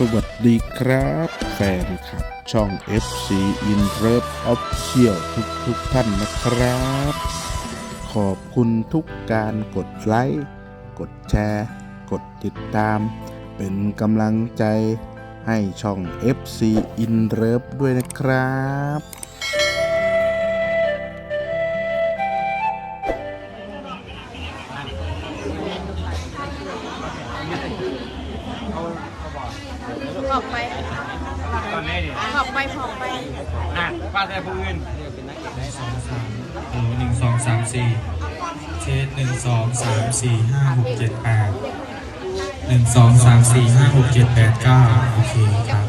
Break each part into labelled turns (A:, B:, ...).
A: สวัสดีครับ แฟนคลับ ช่อง FC In Love Official ทุกทุกๆท่านนะครับ ขอบคุณทุกการกดไลค์ กดแชร์ กดติดตาม เป็นกำลังใจให้ช่อง FC In Love ด้วยนะครับ
B: แต่ผู้อื่น
C: โอ้หนึ่งสองสามสี่เชดหนึ่งสองสามสี่ห้าหกเจ็ดแปดหนึ่งสองสามสี่ห้าหกเจ็ดแปดเก้าโอเคครับ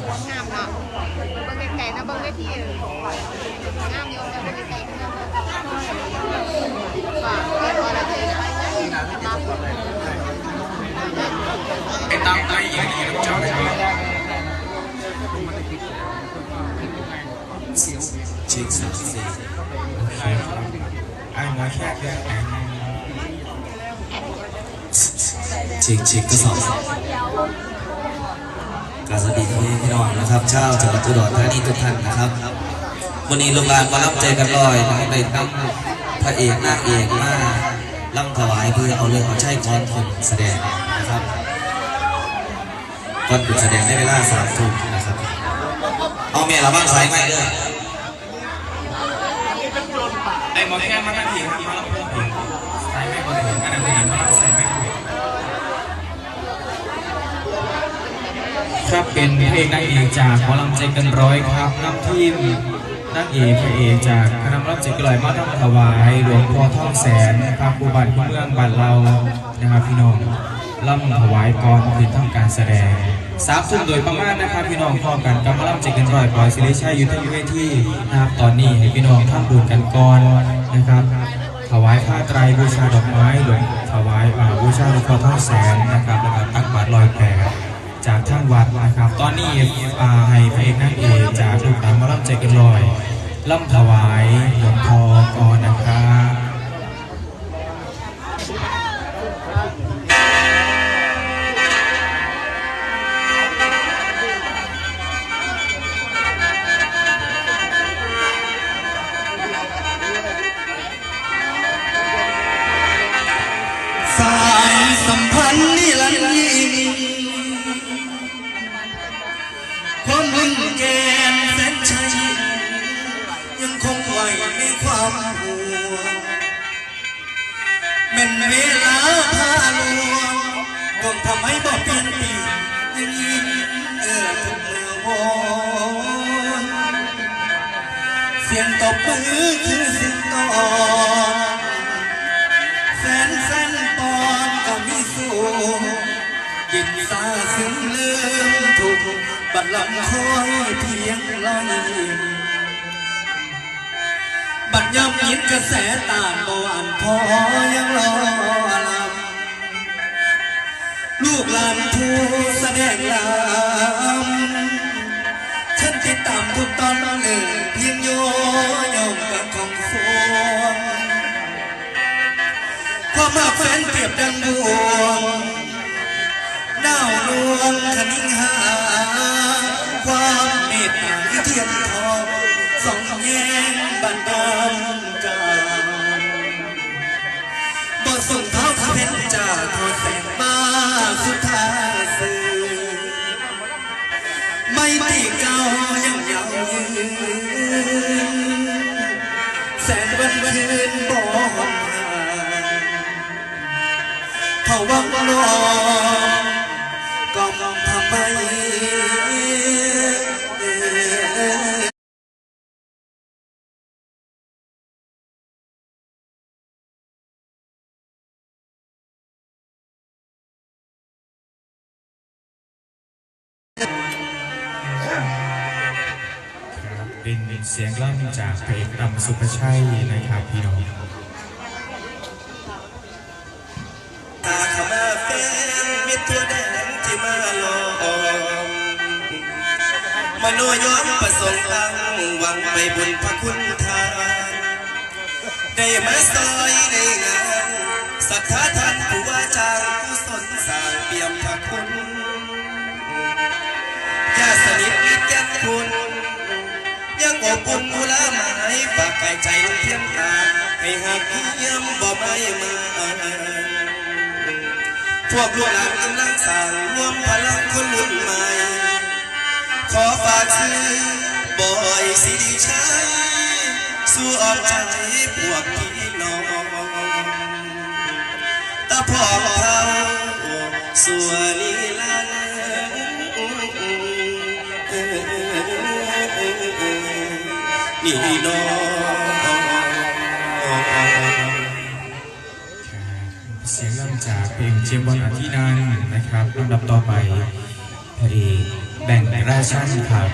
D: เช็
C: คสามสี่โอเคครับไอ้มาก็สองกราบสวัสดีพี่น้องนะครับเช้าจังหวัดอุดรธานีทุกท่านนะครับ วันนี้โรงงานมารับใจกันลอยนะครับได้นำพระเอกนางเอกมาล่ำถวายเพื่อเอาเรื่องเอาใช้ก่อนคนแสดงนะครับก่อนหยุดแสดงได้เวลาสามทุ่มนะครับ เอาเมียเราบ้างสายไหมเด้อ ไอ้หมอแค่มาตั้งทีครับมารับเพื่อนผมสายไม่พอถึงอันนั้นเองมารับสายไม่พอครับเป็นเพลงนางเอกจากหมอลำใจเกันร้อยครับนำทีมนางเอกพระเอกจากคณะหมอลำใจกันร้อยมาทำถวายหลวงพ่อท่องแสนพระครูบันเมืองบ้านเรานะครับพี่น้องล่ำถวายก่อนคืนทำการแสดง สามทุ่มโดยประมาณนะครับพี่น้องพร้อมกันกับหมอลำใจเกันร้อยปล่อยศิริชัยยุทธวิเวทีนะครับตอนนี้ให้พี่น้องทำบุญกันก่อนนะครับ ถวายผ้าไตรบูชาดอกไม้หลวงถวายบูชาหลวงพ่อท่องแสนนะครับแล้วก็ตักบาตรลอยแพจากท่านวัดนะครับ ตอนนี้ให้พระเอกนางเอกจากลูกตามมาล่ำใจกันลอยล่ำถวายหลวงพ่อก่อนนะครับ
E: เวลาพาลวงคงทำให้บ่เปลี่ยนปียังยิ้มเออทุกเมื่อวอนเสียงตบมือคือเสิ่งตอนแสนแสนปอนก็มีสูงยินตาซึ้งลืมทุกบัดลำคอยเพียงลอยยิ้ม บัดยำยินกระแสตานบอ่านพอยังรอลำลูกหลานผู้แสดงลำฉันติดตามทุกตอนหนึ่งเพียงโยยอมกับของฟงความมาแฟนเปรียบดังดวงดาวดวงคณิงหา ความเมตตาคือเทียนทองสองแยงบันดา ไม่ตีเก่ายังยาวยืนแสนวันคืนบ่หอมหาเผาวังรอ
C: เป็นเสียงล่ำจากพระเอกรำสุภชัยนะครับพี่น้อง
E: ตาขมาแฟนมิตรทั่วแดนที่มาลอมมโนย้อนประสงค์ตั้งหวังไปบุญพระคุณทานได้มาซอยในงานศรัทธาท่านผู้ว่าจ้างผู้สนสร้างเปี่ยมพระคุณ
F: กายใจลงเทียมตาให้หักเยี่ยมบ่ไม่มาพวกลูกหลานกำลังสั่งรวมพลังคนรุ่นใหม่ ขอฝากชื่อบอยสิริชัยสู่อ้อมใจพวกพี่น้องตาพ่อเขาส่วนนี้ละ นี่น้อง
C: เสียงเริ่มจากเพลงเชียบอลอาทินันนะครับลำดับต่อไปพระเอกแบ่งราชันครับ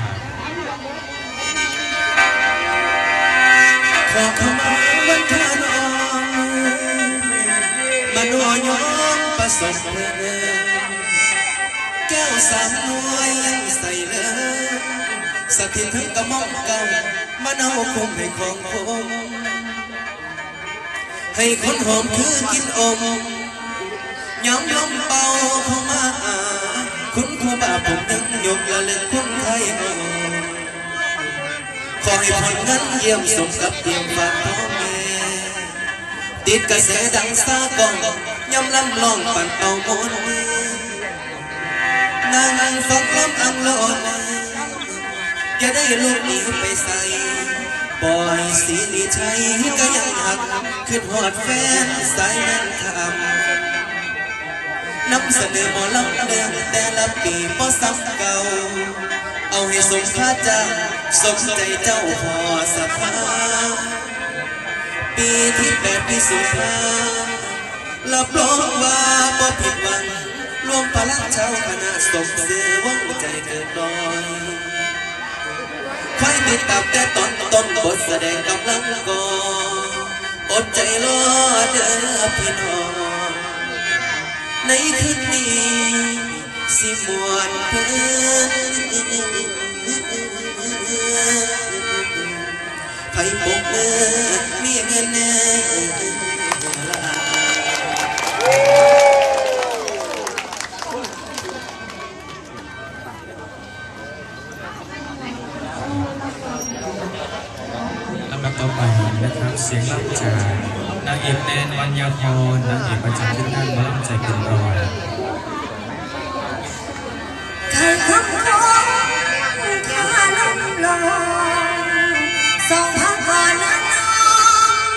F: ขอขมาวันทานอมมโนยมประสบเพลินแก้วสามน่วยยังใส่เลยำลมเป่าเข้ามาหาคุณครูบาผมยังยกละเลึกคุณไทยเฮาขอให้ผลงานเยี่ยมสมกับเตรียมฝากพ่ อแม่ติดกระแสดังซากองยำลำลองปั่นเอาได้ลูกหนีไปใส่ปล่อยสีนิชัยก็ยังหักขึ้นหอดแฟนสายนั้นคำนำเสนอหมอลำเดินแต่ละปีบ่ซ้ำเก่า เอาให้สมค่าจ้าสมใจเจ้าพอสภาปีที่แปดปีสุดท้ายรับรองว่าบ่ผิดหวังรวมพลังชาวคณะสมเสือวังใจเกินร้อย คอยติดตามแต่ตอนต้นบทแสดงกำลังก่ออดใจรอเด้อพี่น้อง ในคืนนี้ สิมวนเพื่อนไผปกเมื่อมีเงินเน่
C: ล นะครับ เสียงรับจากนางเอกแนนวัญญาพรนางเอกประจำที่นั่นมาลำใจเกินร้อย
G: เคยคำคงข้าลมลงส่งพักก่อนนะน้อง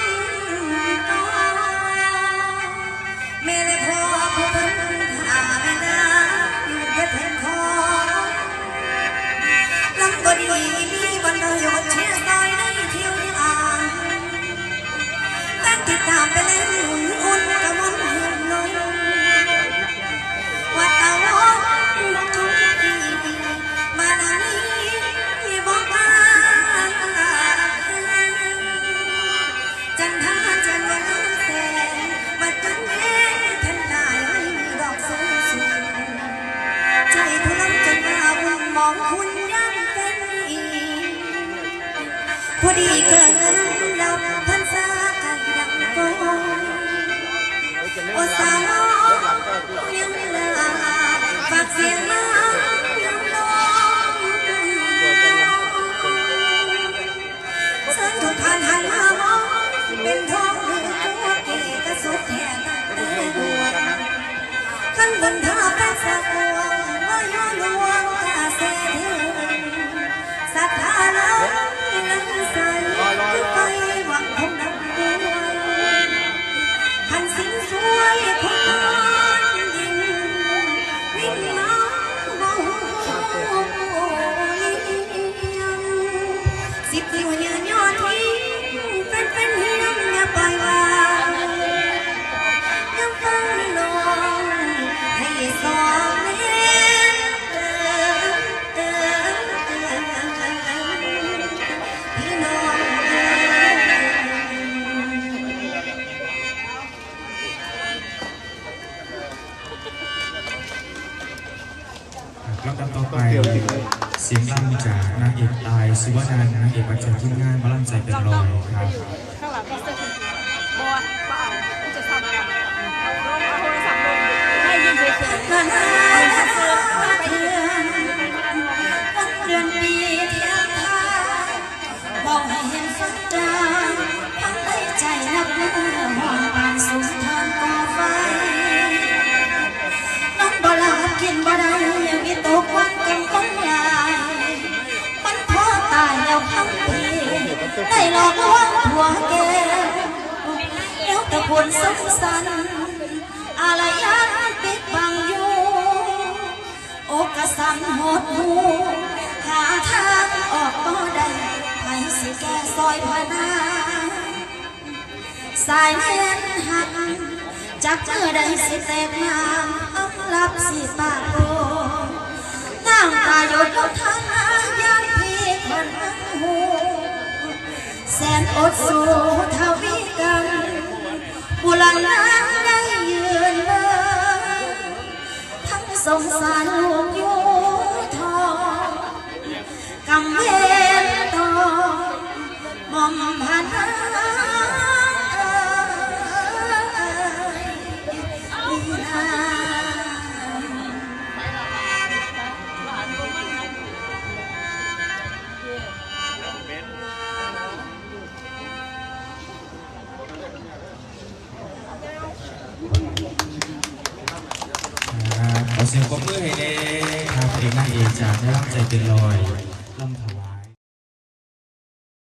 G: เมื่อได้พอพบเพิ่นหาแม่นาอยู่เพชรเพิ่นคอลำบดี สียงรำ
C: จากนางเอกตายสุวรรณนางเอกประจำที่งานมาลั่นใจเป็นรอยครับ
D: ข้างหลังก็เสื้อคุณบอลบ้าเอาจะทำอะไรเอาลงเอาโทรศัพท์ลงให้ยินเฉยๆ ได้
G: หลอกลวงผัวแกแล้วแต่คนสุขสันอะไรยันปิดบังอยู่อกกระสันหดหูหาทางออกก็ได้ให้สิแก้ซอยพนาสายแม่นหักจากเมื่อใดสิแตกมาอับลับสิปากโบน้ำตาหยดลงทางยามพีคนหู แสนอดสู้ทวีกันบุรณะได้ยืนเลิทั้งสงสารลูก เสี
C: ยงปรบมือให้เดครับเองนั่งเองจากได้รับใจเป็นรอย